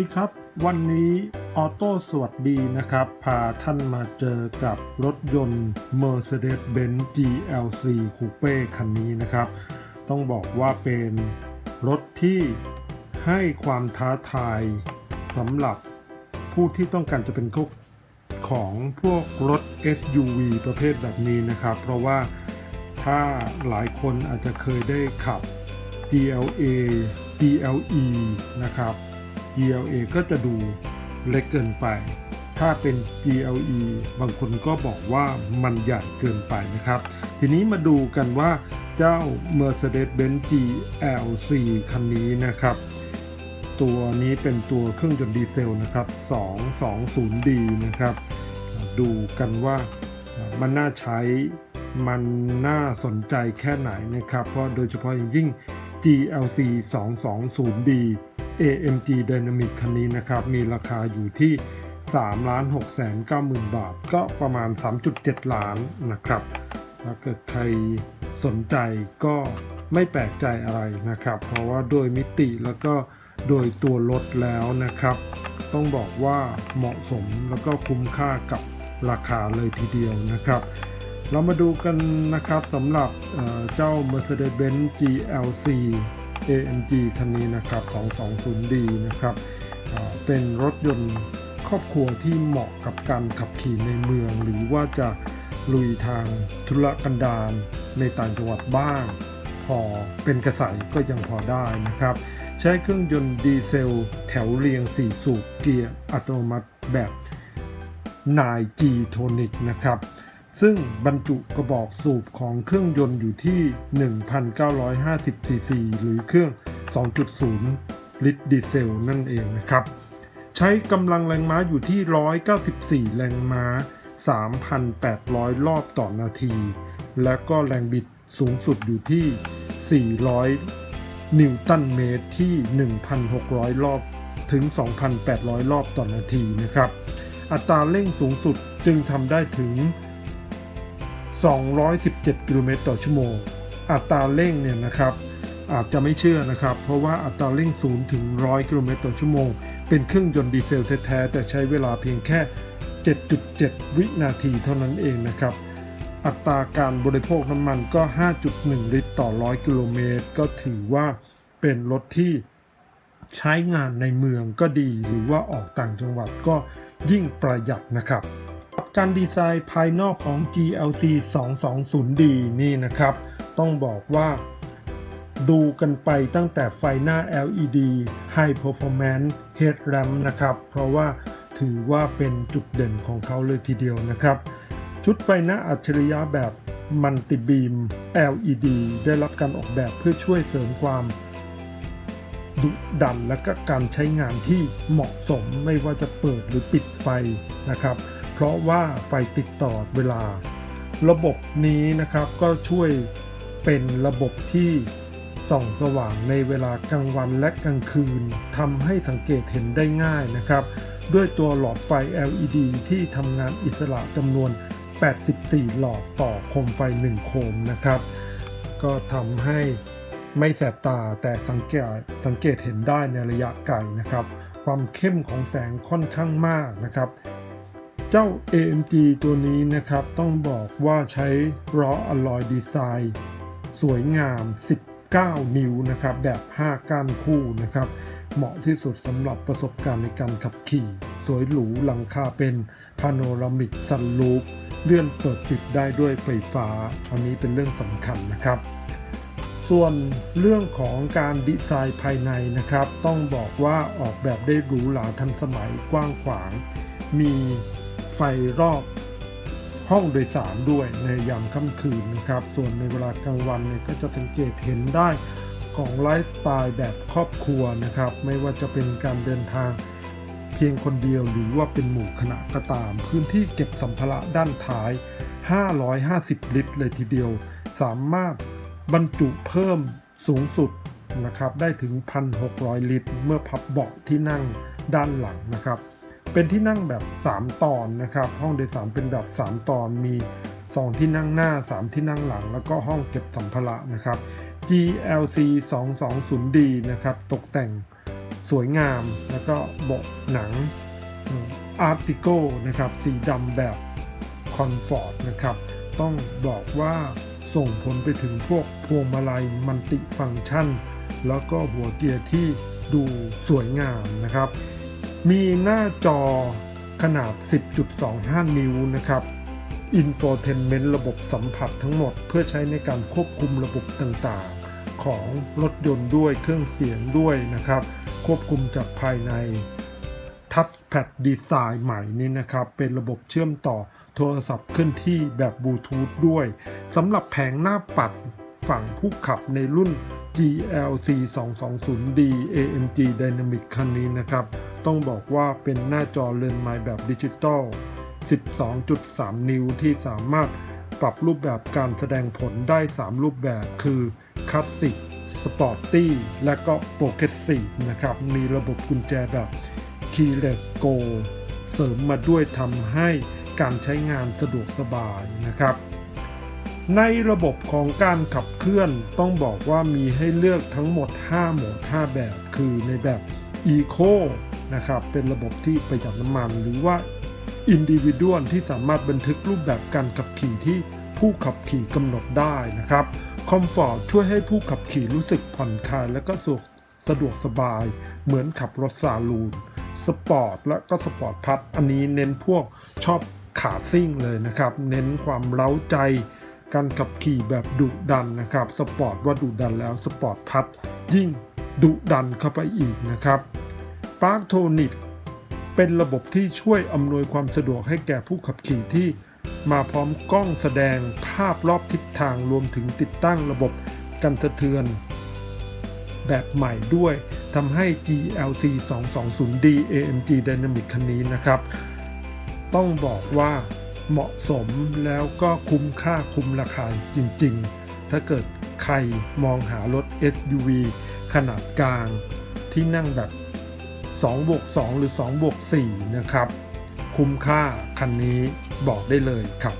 ดีครับ วันนี้ออโต้สวัสดีนะครับ พาท่านมาเจอกับรถยนต์ Mercedes-Benz GLC Coupe คันนี้นะครับ ต้องบอกว่าเป็นรถที่ให้ความท้าทายสำหรับผู้ที่ต้องการจะเป็นเจ้าของพวกรถ SUV ประเภทแบบนี้นะครับ เพราะว่าถ้าหลายคนอาจจะเคยได้ขับ GLA GLE นะครับ GLA ก็จะดูเล็กเกินไป ถ้าเป็น GLE บางคนก็บอกว่ามันใหญ่เกินไปนะครับ ทีนี้มาดูกันว่าเจ้า Mercedes-Benz GLC คันนี้นะครับ ตัวนี้เป็นตัวเครื่องยนต์ดีเซลนะครับ 220D นะครับ ดูกันว่ามันน่าใช้มันน่าสนใจแค่ไหนนะครับ เพราะโดยเฉพาะอย่างยิ่ง GLC 220D AMG Dynamic คันนี้นะครับ มีราคาอยู่ที่3 6 9 0 0 0 0บาท ก็ประมาณ 3.7 ล้านนะครับ ถ้าเกิดใครสนใจก็ไม่แปลกใจอะไรนะครับ เพราะว่าโดยมิติแล้วก็โดยตัวรถแล้วนะครับ ต้องบอกว่าเหมาะสมแล้วก็คุ้มค่ากับราคาเลยทีเดียวนะครับ เรามาดูกันนะครับสำหรับเอ่อเจ้า Mercedes-Benz GLC AMG คันนี้นะครับ 220D นะครับเป็นรถยนต์ครอบครัวที่เหมาะกับการขับขี่ในเมือง หรือว่าจะลุยทางธุรกันดารในต่างจังหวัดบ้าง พอเป็นกระใสก็ยังพอได้นะครับ ใช้เครื่องยนต์ดีเซล แถวเรียง 4 สูบเกียร์อัตโนมัติแบบนาย G Tonic นะครับ ซึ่งบรรจุกระบอกสูบของเครื่องยนต์อยู่ที่ 1,950 ซีซี หรือเครื่อง 2.0 ลิตรดีเซลนั่นเองนะครับ ใช้กำลังแรงม้าอยู่ที่ 194 แรงม้า 3,800 รอบต่อนาที และก็แรงบิดสูงสุดอยู่ที่ 400 นิวตันเมตรที่ 1,600 รอบถึง 2,800 รอบต่อนาทีนะครับ อัตราเร่งสูงสุดจึงทำได้ถึง 217 กิโลเมตรต่อชั่วโมง อัตราเร่งเนี่ยนะครับ อาจจะไม่เชื่อนะครับ เพราะว่าอัตราเร่ง0ถึง 100 กิโลเมตรต่อชั่วโมง เป็นเครื่องยนต์ดีเซลแท้ๆแต่ใช้เวลาเพียงแค่ 7.7 วินาทีเท่านั้นเองนะครับ อัตราการบริโภคน้ำมันก็ 5.1 ลิตรต่อ 100 กิโลเมตร ก็ถือว่าเป็นรถที่ใช้งานในเมืองก็ดีหรือว่าออกต่างจังหวัดก็ยิ่งประหยัดนะครับ การดีไซน์ภายนอกของ GLC 220D นี่นะครับ ต้องบอกว่าดูกันไปตั้งแต่ไฟหน้า LED High Performance Headlamp นะครับ เพราะว่าถือว่าเป็นจุดเด่นของเขาเลยทีเดียวนะครับ ชุดไฟหน้าอัจฉริยะแบบมัลติบีม LED ได้รับการออกแบบเพื่อช่วยเสริมความดุดันและก็การใช้งานที่เหมาะสมไม่ว่าจะเปิดหรือปิดไฟนะครับ เพราะว่าไฟติดต่อเวลา ระบบนี้นะครับก็ช่วยเป็นระบบที่ส่องสว่างในเวลากลางวันและกลางคืนทำให้สังเกตเห็นได้ง่ายนะครับ ด้วยตัวหลอดไฟ LED ที่ทำงานอิสระจำนวน 84 หลอดต่อโคมไฟ 1 โคมนะครับ ก็ทำให้ไม่แสบตาแต่สังเกตสังเกตเห็นได้ในระยะไกลนะครับ ความเข้มของแสงค่อนข้างมากนะครับ เจ้า AMG ตัวนี้นะครับต้องบอกว่าใช้ล้ออลลอยดีไซน์ สวยงาม 19 นิ้วนะครับ แบบ 5 ก้านคู่นะครับ เหมาะที่สุดสำหรับประสบการณ์ในการขับขี่ สวยหรูหลังคาเป็นพาโนรามิกซันลูปเลื่อนเปิดปิดได้ด้วยไฟฟ้า อันนี้เป็นเรื่องสำคัญนะครับ ส่วนเรื่องของการดีไซน์ภายในนะครับ ต้องบอกว่าออกแบบได้หรูหราทันสมัยกว้างขวาง มี ไฟรอบห้องโดยสารด้วยในยามค่ำคืนนะครับ ส่วนในเวลากลางวันเนี่ยก็จะสังเกตเห็นได้ของไลฟ์สไตล์แบบครอบครัวนะครับ ไม่ว่าจะเป็นการเดินทางเพียงคนเดียวหรือว่าเป็นหมู่คณะก็ตาม พื้นที่เก็บสัมภาระด้านท้าย 550 ลิตร เลยทีเดียว สามารถบรรจุเพิ่มสูงสุดนะครับ ได้ถึง 1,600 ลิตร เมื่อพับเบาะที่นั่งด้านหลังนะครับ เป็นที่นั่งแบบ 3 ตอนนะครับ ห้องโดยสารเป็นแบบ 3 ตอนมี 2 ที่นั่งหน้า 3 ที่นั่งหลัง แล้วก็ห้องเก็บสัมภาระนะครับ GLC 220D นะครับ ตกแต่งสวยงาม แล้วก็เบาะหนังอาร์ติโกนะครับ สีดำแบบคอนฟอร์ตนะครับ ต้องบอกว่าส่งผลไปถึงพวกพวงมาลัยมัลติฟังก์ชัน แล้วก็หัวเกียร์ที่ดูสวยงามนะครับ มีหน้าจอขนาด 10.25 นิ้วนะครับ Infotainment ระบบสัมผัสทั้งหมดเพื่อใช้ในการควบคุมระบบต่างๆ ของรถยนต์ด้วยเครื่องเสียงด้วยนะครับ ควบคุมจากภายในทัชแพดดีไซน์ใหม่นี้นะครับ เป็นระบบเชื่อมต่อโทรศัพท์เคลื่อนที่แบบบลูทูธด้วยสำหรับแผงหน้าปัดฝั่งผู้ขับในรุ่น GLC 220D AMG Dynamic คันนี้นะครับ ต้องบอกว่าเป็นหน้าจอเรือนไม้แบบดิจิตอล 12.3 นิ้วที่สามารถปรับรูปแบบการแสดงผลได้ 3 รูปแบบคือคลาสสิกสปอร์ตี้และก็โปรเกรสซีฟนะครับ มีระบบกุญแจแบบ Keyless Go เสริมมาด้วยทำให้การใช้งานสะดวกสบายนะครับ ในระบบของการขับเคลื่อนต้องบอกว่ามีให้เลือกทั้งหมด 5 โหมด 5 แบบ คือในแบบ Eco นะครับเป็นระบบที่ประหยัดน้ำมัน หรือว่า Individual ที่สามารถบันทึกรูปแบบการขับขี่ที่ผู้ขับขี่กำหนดได้นะครับ Comfort ช่วยให้ผู้ขับขี่รู้สึกผ่อนคลายและก็สะดวกสะดวกสบาย เหมือนขับรถซาลูนสปอร์ตและก็สปอร์ตพัทอันนี้เน้นพวกชอบขาซิ่งเลยนะครับ เน้นความเร้าใจ การขับขี่แบบดุดันนะครับ สปอร์ตว่าดุดันแล้วสปอร์ตพัทยิ่งดุดันเข้าไปอีกนะครับ ปาร์คโทนิกเป็นระบบที่ช่วยอำนวยความสะดวกให้แก่ผู้ขับขี่ที่มาพร้อมกล้องแสดงภาพรอบทิศทางรวมถึงติดตั้งระบบกันสะเทือน แบบใหม่ด้วยทำให้ GLC 220D AMG Dynamic คันนี้นะครับ ต้องบอกว่าเหมาะสมแล้วก็คุ้มค่าคุ้มราคาจริง ๆ ถ้าเกิดใครมองหารถ SUV ขนาดกลางที่นั่งแบบ 2บวก2หรือ2บวก4นะครับ คุ้มค่าคันนี้บอกได้เลยครับ